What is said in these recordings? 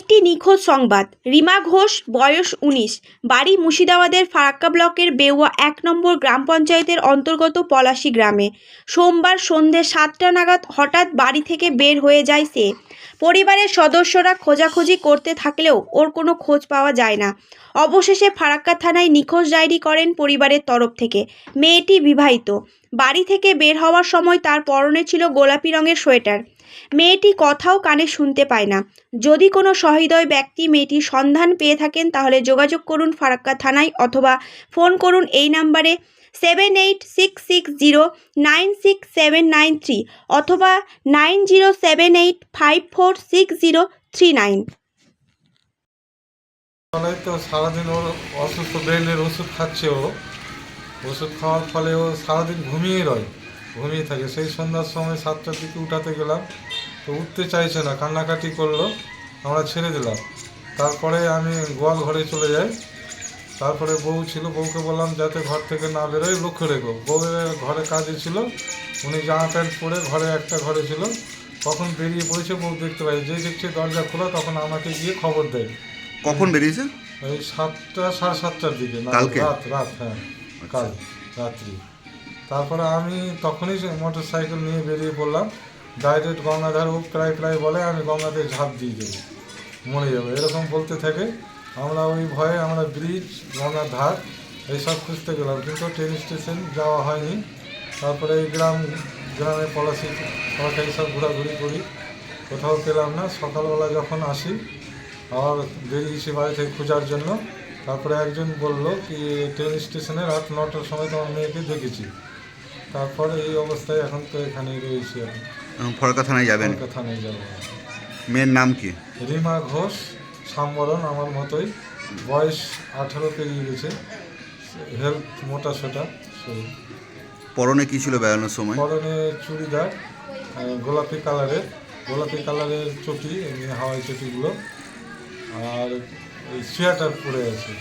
একটি নিখোঁজ সংবাদ। রিমা ঘোষ, বয়স উনিশ। বাড়ি মুর্শিদাবাদের ফারাক্কা ব্লকের বেউয়া এক নম্বর গ্রাম পঞ্চায়েতের অন্তর্গত পলাশী গ্রামে। সোমবার সন্ধে সাতটা নাগাদ হঠাৎ বাড়ি থেকে বের হয়ে যায় সে। পরিবারের সদস্যরা খোঁজাখুঁজি করতে থাকলেও ওর কোনো খোঁজ পাওয়া যায় না। অবশেষে ফারাক্কা থানায় নিখোঁজ ডায়েরি করেন পরিবারের তরফ থেকে। মেয়েটি বিবাহিত। বাড়ি থেকে বের হওয়ার সময় তার পরনে ছিল গোলাপি রঙের সোয়েটার। মেয়েটি কথাও কানে শুনতে পায় না। যদি কোনো সহৃদয় ব্যক্তি মেয়েটির সন্ধান পেয়ে থাকেন, তাহলে যোগাযোগ করুন ফারাক্কা থানায় অথবা ফোন করুন এই নাম্বারে seven eight six six zero nine six seven nine three অথবা nine zero seven eight five four six zero three nine তো সারাদিন ওর অসুস্থ, ব্রেনের ওষুধ খাচ্ছে ও। ওষুধ খাওয়ার ফলে ও সারাদিন ঘুমিয়ে রয়। ঘুমিয়ে থাকে। সেই সন্ধ্যার সময় সাতটার দিকে উঠাতে গেলাম তো উঠতে চাইছে না কান্নাকাটি করল আমরা ছেড়ে দিলাম। তারপরে আমি গোয়াল ঘরে চলে যাই। তারপরে বউ ছিল বউকে বললাম যাতে ঘর থেকে না বেরোয় লক্ষ্য রেখো। বউয়ের ঘরে কাজে ছিল উনি জামা প্যান্ট পরে ঘরে একটা ঘরে ছিল। কখন বেরিয়ে পড়েছে বউ দেখতে পাই যে দেখছে দরজা খোলা তখন আমাকে গিয়ে খবর দেয়। কখন বেরিয়েছে? ওই সাতটা সাড়ে সাতটার দিকে রাত রাত হ্যাঁ কাল রাত্রি। তারপরে আমি তখনই মোটর সাইকেল নিয়ে বেরিয়ে পড়লাম ডাইরেক্ট গঙ্গাধার ও প্রায় প্রায় বলে, আমি গঙ্গাতে ঝাঁপ দিয়ে দেবো, মরে যাব। এরকম বলতে থাকে। আমরা ওই ভয়ে আমরা ব্রিজ গঙ্গার ধার এইসব খুঁজতে গেলাম, কিন্তু ট্রেন স্টেশন যাওয়া হয়নি। তারপরে এই গ্রাম গ্রামে পলাশি সরকারি সব ঘোরাঘুরি করি, কোথাও পেলাম না। সকালবেলা যখন আসি, আবার বেরিয়েছি বাড়ি থেকে খোঁজার জন্য, তারপরে একজন বলল কি ট্রেন স্টেশনে রাত নটার সময় তোমার মেয়েকে দেখেছি। তারপরে এই অবস্থায় এখন তো এখানেই রয়েছি আমি। ফরকা থানায় যাবেন? কলকাতা থানায় যাব। মেয়ের নাম কি? রিমা ঘোষ সাম্বরণ আমার মতোই। বয়স আঠারো পেরিয়ে গেছে। হেলথ মোটা সোটা শরীর পরনে কি ছিল বেড়ানোর সময়? পরনে চুড়িদার গোলাপি কালারের। গোলাপি কালারের চটি এমনি হাওয়াই চটিগুলো। আর ওই সোয়েটার পরে আছে।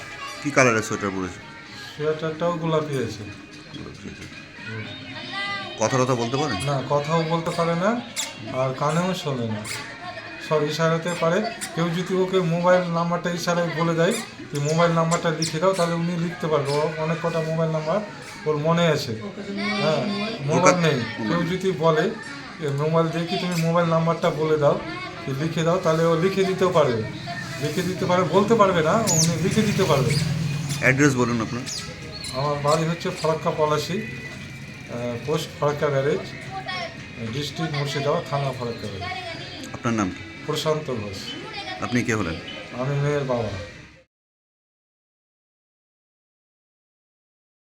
কি কালারের সোয়েটার পরেছে? সোয়েটারটাও গোলাপি আছে। কথা কথা বলতে পারেন? না কথাও বলতে পারে না আর কানেও শোনে না। সব ইশারাতে পারে। কেউ যদি ওকে মোবাইল নাম্বারটা ইশারায় বলে দেয় যে মোবাইল নাম্বারটা লিখে দাও তাহলে উনি লিখতে পারবে। অনেক কটা মোবাইল নাম্বার ওর মনে আছে। হ্যাঁ মোবাইল নেই। কেউ যদি বলে যে মোবাইল দিয়ে কি তুমি মোবাইল নাম্বারটা বলে দাও লিখে দাও? তাহলে ও লিখে দিতেও পারবে লিখে দিতে পারে বলতে পারবে না উনি লিখে দিতে পারবে। অ্যাড্রেস বলুন আপনার। আমার বাড়ি হচ্ছে Farakka Palashi. Post Farakka barrage district Murshidabad থানা ফরাক্কা ব্যারেজ। আপনার নাম কি? প্রশান্ত ঘোষ। আপনি কে হলেন? আমি মেয়ের বাবা।